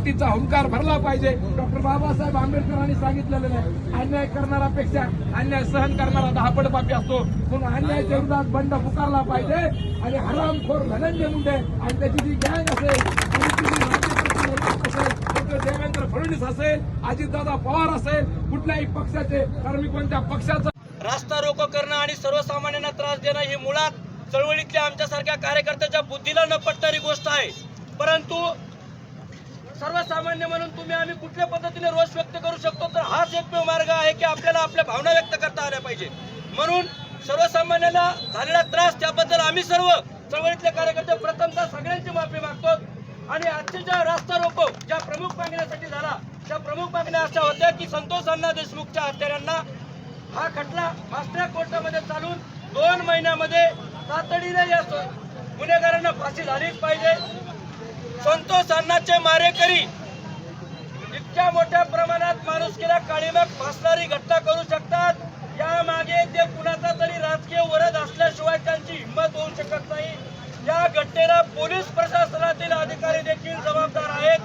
क्रांतीचा हुंकार भरला पाहिजे. डॉक्टर बाबासाहेब आंबेडकरांनी सांगितलेलं आहे अन्याय करणारापेक्षा अन्याय सहन करणारा दहापट पापी असतो. म्हणून अन्यायाच्या विरोधात बंड पुकारला पाहिजे आणि हरामखोर धनंजय मुंडे आणि त्याची जी गँग असेल देवेंद्र फडणवीस असेल अजितदादा पवार असेल कुठल्याही पक्षाचे कारण मी कोणत्या पक्षाचं. रास्ता रोको करणं आणि सर्वसामान्यांना त्रास देणं ही मुळात चळवळीतल्या आमच्यासारख्या कार्यकर्त्याच्या बुद्धीला न पटणारी गोष्ट आहे. परंतु सर्वसामान्य म्हणून तुम्ही आम्ही कुठल्या पद्धतीने रोष व्यक्त करू शकतो तर हाच एकमेव मार्ग आहे की आपल्याला आपल्या भावना व्यक्त करता आल्या पाहिजे. म्हणून सर्वसामान्याला झालेला त्रास त्याबद्दल आम्ही सर्व चळवळीतले कार्यकर्ते प्रथमतः सगळ्यांची माफी मागतो. आणि आजच्या ज्या रास्ता रोको ज्या प्रमुख मागण्यासाठी झाला त्या प्रमुख मागण्या अशा होत्या की संतोष अण्णा देशमुखच्या हत्यारांना हा खटला मास्टर कोर्टामध्ये चालून दोन महिन्यामध्ये तातडीने या गुन्हेगारांना फाशी झालीच पाहिजे. संतोष अण्णाचे मारेकरी. इतक्या मोठ्या प्रमाणात माणुसकीला काळीमाग फासणारी घटना करू शकतात. यामागे ते कुणाचा तरी राजकीय वरद असल्याशिवाय त्यांची हिंमत होऊ शकत नाही. या घटनेला पोलीस प्रशासनातील अधिकारी देखील जबाबदार आहेत.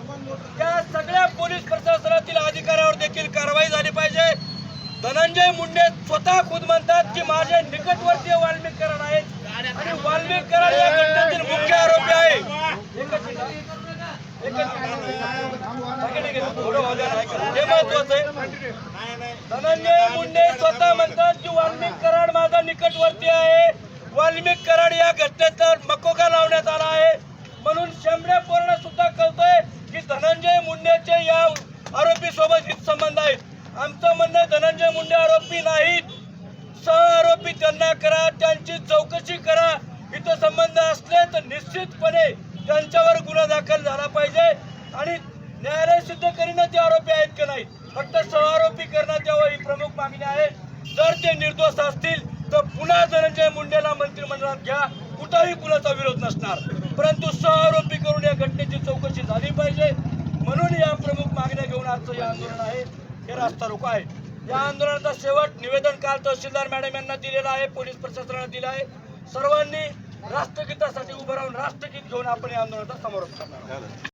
त्या सगळ्या पोलीस प्रशासनातील अधिकाऱ्यावर देखील कारवाई झाली पाहिजे. धनंजय मुंडे स्वतः खुद म्हणतात की माझे निकटवर्तीय वाल्मीकरण आहेत. आणि वाल्मिक कराड या घटनेतील मुख्य आरोपी आहे एकच मिनिट. थोडं वाजवा नाही का? हे महत्वाचं आहे धनंजय मुंडे स्वतः म्हणतात की वाल्मिक कराड माझा निकटवर्ती आहे. वाल्मिक कराड या घटनेचा मकोका लावण्यात आला आहे. म्हणून शंभरे पूर्ण सुद्धा कळतोय की धनंजय मुंडेचे या आरोपी सोबत हित संबंध आहेत. आमचं म्हणणं धनंजय मुंडे आरोपी नाहीत. सह आरोपी त्यांना करा त्यांची चौकशी करा. इथं संबंध असले तर निश्चितपणे त्यांच्यावर गुन्हा दाखल झाला पाहिजे. आणि न्यायालय सिद्ध करीन ते आरोपी आहेत की नाही? फक्त सहआरोपी करण्यात यावं ही प्रमुख मागणी आहे. जर ते निर्दोष असतील तर पुन्हा धनंजय मुंडेला मंत्रिमंडळात घ्या. कुठंही कुणाचा विरोध नसणार. परंतु सह आरोपी करून या घटनेची चौकशी झाली पाहिजे. म्हणून या प्रमुख मागण्या घेऊन आजचं हे आंदोलन आहे. हे रास्ता रोको आहे. या आंदोलनाचा शेवट निवेदन काल तहसीलदार मॅडम यांना दिलेला आहे. पोलीस प्रशासनाला दिलं आहे. सर्वांनी राष्ट्रगीतासाठी उभं राहून राष्ट्रगीत घेऊन आपण या आंदोलनाचा समारोप करणार